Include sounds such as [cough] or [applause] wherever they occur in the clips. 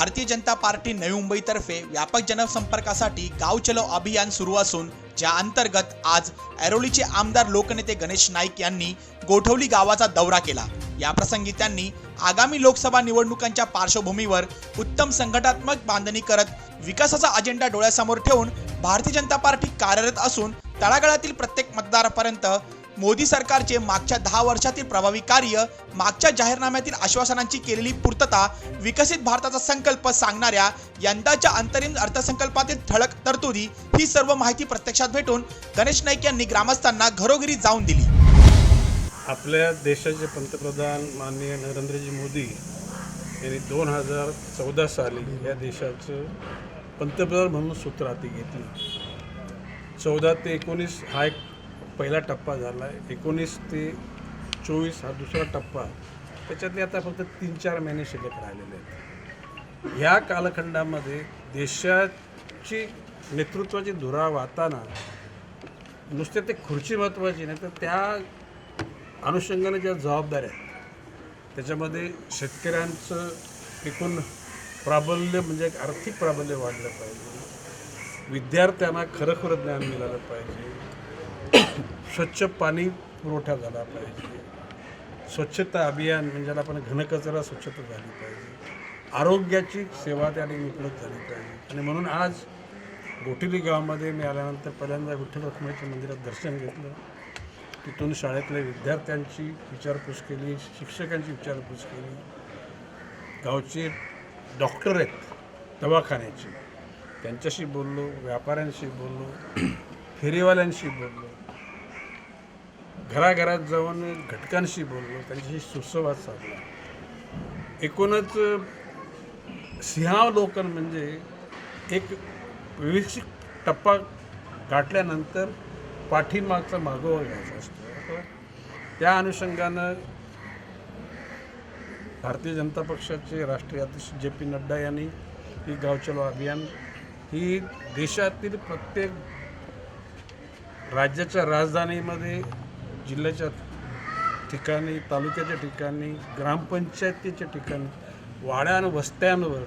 Bharatiya Janata party नवी मुंबईतर्फे व्यापक जनसंपर्कासाठी गाव चलो अभियान सुरू असून ज्या अंतर्गत आज ऐरोलीचे आमदार लोकनेते गणेश नाईक यांनी गोठवली गावाचा दौरा केला. या प्रसंगी त्यांनी आगामी लोकसभा निवडणुकांच्या पार्श्वभूमीवर उत्तम संघटनात्मक बांधणी करत विकासाचा अजेंडा डोळ्यासमोर ठेवून भारतीय जनता पार्टी कार्यरत असून तळागाळातील प्रत्येक मतदारापर्यंत मोदी सरकारचे मागच्या दहा वर्षातील प्रभावी कार्य मागच्या जाहीरनाम्यातील आश्वासनांची केलेली पूर्तता विकसित भारताचा संकल्प सांगणाऱ्या यंदाच्या अंतरिम अर्थसंकल्पातील ठळक तरतुदी ही सर्व माहिती प्रत्यक्षात भेटून गणेश नाईक यांनी ग्रामस्थांना घरोघरी जाऊन दिली. आपल्या देशाचे पंतप्रधान माननीय नरेंद्रजी मोदी यांनी दोन हजार चौदा साली या देशाचं पंतप्रधान म्हणून सूत्र हाती घेतली. चौदा ते एकोणीस हा एक पहिला टप्पा झाला आहे. एकोणीस ते चोवीस हा दुसरा टप्पा. त्याच्यातले आता फक्त तीन चार महिने शिल्लक राहिलेले आहेत. ह्या कालखंडामध्ये देशाची नेतृत्वाची धुरा वाहताना नुसते ते खुर्ची महत्त्वाची नाही तर त्या अनुषंगाने ज्या जबाबदाऱ्या आहेत त्याच्यामध्ये शेतकऱ्यांचं एकूण प्राबल्य म्हणजे एक आर्थिक प्राबल्य वाढलं पाहिजे. विद्यार्थ्यांना खरं खरं ज्ञान मिळालं पाहिजे. स्वच्छ पाणी पुरवठा झाला पाहिजे. स्वच्छता अभियान म्हणजे ज्याला आपण घनकचरा स्वच्छता झाली पाहिजे. आरोग्याची सेवा त्या ठिकाणी उपलब्ध झाली पाहिजे. आणि म्हणून आज गोटिली गावामध्ये मी आल्यानंतर पहिल्यांदा विठ्ठल रखमाईच्या मंदिरात दर्शन घेतलं. तिथून शाळेतल्या विद्यार्थ्यांची विचारपूस केली शिक्षकांची विचारपूस केली. गावचे डॉक्टर आहेत दवाखान्याचे. त्यांच्याशी बोललो व्यापाऱ्यांशी बोललो [clears throat] फेरीवाल्यांशी बोललो. घराघरात जाऊन घटकांशी बोललो त्यांच्याशी सुसंवाद साधला. एकूणच सिंहावलोकन म्हणजे एक विविक्षित टप्पा गाठल्यानंतर पाठीमागचा मागोवा घ्यायचा असतो. त्या अनुषंगानं भारतीय जनता पक्षाचे राष्ट्रीय अध्यक्ष जे पी नड्डा यांनी ही गाव चलो अभियान ही देशातील प्रत्येक राज्याच्या राजधानीमध्ये जिल्ह्याच्या ठिकाणी तालुक्याच्या ठिकाणी ग्रामपंचायतीच्या ठिकाणी वाड्या आणि वस्त्यांवर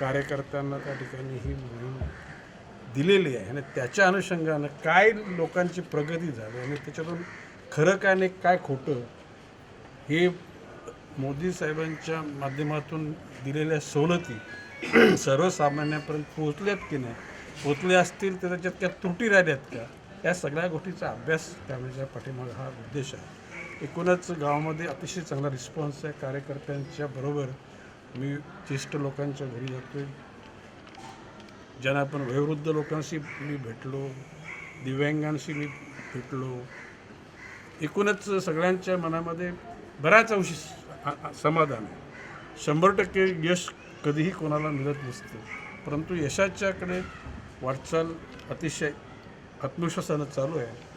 कार्यकर्त्यांना त्या ठिकाणी ही मोहीम दिलेली आहे. आणि त्याच्या अनुषंगानं काय लोकांची प्रगती झाली आणि त्याच्यातून खरं काय आणि काय खोटं हे मोदी साहेबांच्या माध्यमातून दिलेल्या सवलती [clears throat] सर्वसामान्यापर्यंत पोहोचल्यात की नाही? पोचले असतील तर त्याच्यात त्या त्रुटी राहिल्यात का? या सगळ्या गोष्टीचा अभ्यास त्यावेळेच्या पाठीमागे हा उद्देश आहे. एकूणच गावामध्ये अतिशय चांगला रिस्पॉन्स आहे. कार्यकर्त्यांच्या बरोबर मी ज्येष्ठ लोकांच्या घरी जातोय. ज्यांना आपण वयोवृद्ध लोकांशी मी भेटलो दिव्यांगांशी मी भेटलो. एकूणच सगळ्यांच्या मनामध्ये बऱ्याच अंशी समाधान आहे. शंभर टक्के यश कधीही कोणाला मिळत नसतं. परंतु यशाच्याकडे वाटचाल अतिशय आत्मविश्वासानं चालू आहे.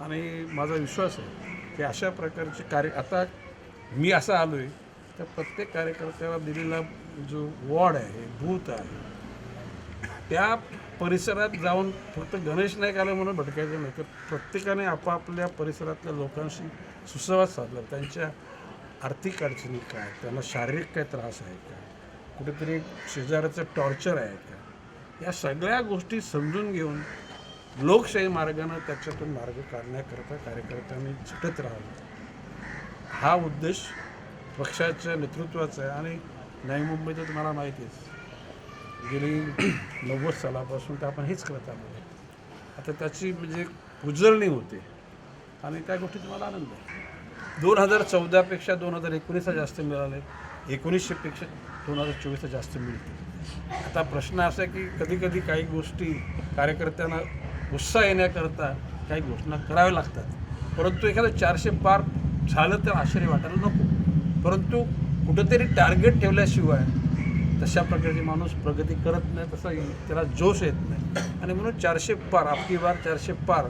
आणि माझा विश्वास आहे की अशा प्रकारचे कार्य आता मी असा आलो आहे तर प्रत्येक कार्यकर्त्याला दिलेला जो वॉर्ड आहे भूत आहे त्या परिसरात जाऊन फक्त गणेश नाईक आलं म्हणून भटकायचं नाही तर प्रत्येकाने आपापल्या परिसरातल्या लोकांशी सुसंवाद साधला. त्यांच्या आर्थिक अडचणी काय त्यांना शारीरिक काय त्रास आहे का कुठेतरी शेजाऱ्याचं टॉर्चर आहे का या सगळ्या गोष्टी समजून घेऊन लोकशाही मार्गानं त्याच्यातून मार्ग काढण्याकरता कार्यकर्त्यांनी झटत राहावं. हा उद्देश पक्षाच्या नेतृत्वाचा आहे आणि नवी मुंबई तर तुम्हाला माहितीच गेली नव्वद सालापासून तर आपण हेच करत आलो आता त्याची म्हणजे उजळणी होते. आणि त्या गोष्टी तुम्हाला आनंद आहे. दोन हजार चौदापेक्षा दोन हजार एकोणीसला जास्त मिळाले. एकोणीसशेपेक्षा दोन हजार चोवीसला जास्त मिळते. आता प्रश्न असा आहे की कधी कधी काही गोष्टी कार्यकर्त्यांना उत्साह येण्याकरता काही घोषणा कराव्या लागतात. परंतु एखादं चारशे पार झालं तर आश्चर्य वाटायला नको. परंतु कुठंतरी टार्गेट ठेवल्याशिवाय तशा प्रकारचे माणूस प्रगती करत नाही तसा त्याला जोश येत नाही. आणि म्हणून चारशे पार आपली वार चारशे पार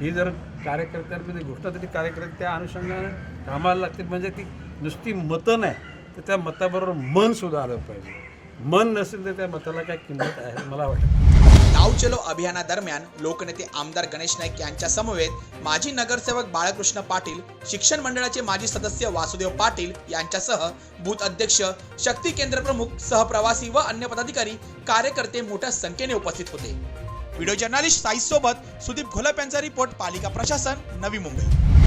ही जर कार्यकर्त्यांमध्ये म्हणजे घोषणा तरी कार्यकर्ते त्या अनुषंगाने कामाला लागतील म्हणजे ती नुसती मतं नाही तर त्या मताबरोबर मन सुद्धा आलं पाहिजे. मन नसेल तर त्या मताला काय किंमत आहे मला वाटतं गाव चलो अभियानादरम्यान लोकनेते आमदार गणेश नाईक यांच्या समवेत माजी नगरसेवक बाळकृष्ण पाटील शिक्षण मंडळाचे माजी सदस्य वासुदेव पाटील यांच्यासह बूथ अध्यक्ष शक्ती केंद्र प्रमुख सहप्रवासी व अन्य पदाधिकारी कार्यकर्ते मोठ्या संख्येने उपस्थित होते. व्हिडिओ जर्नालिस्ट साई सोबत सुदीप घोलप यांचा रिपोर्ट पालिका प्रशासन नवी मुंबई.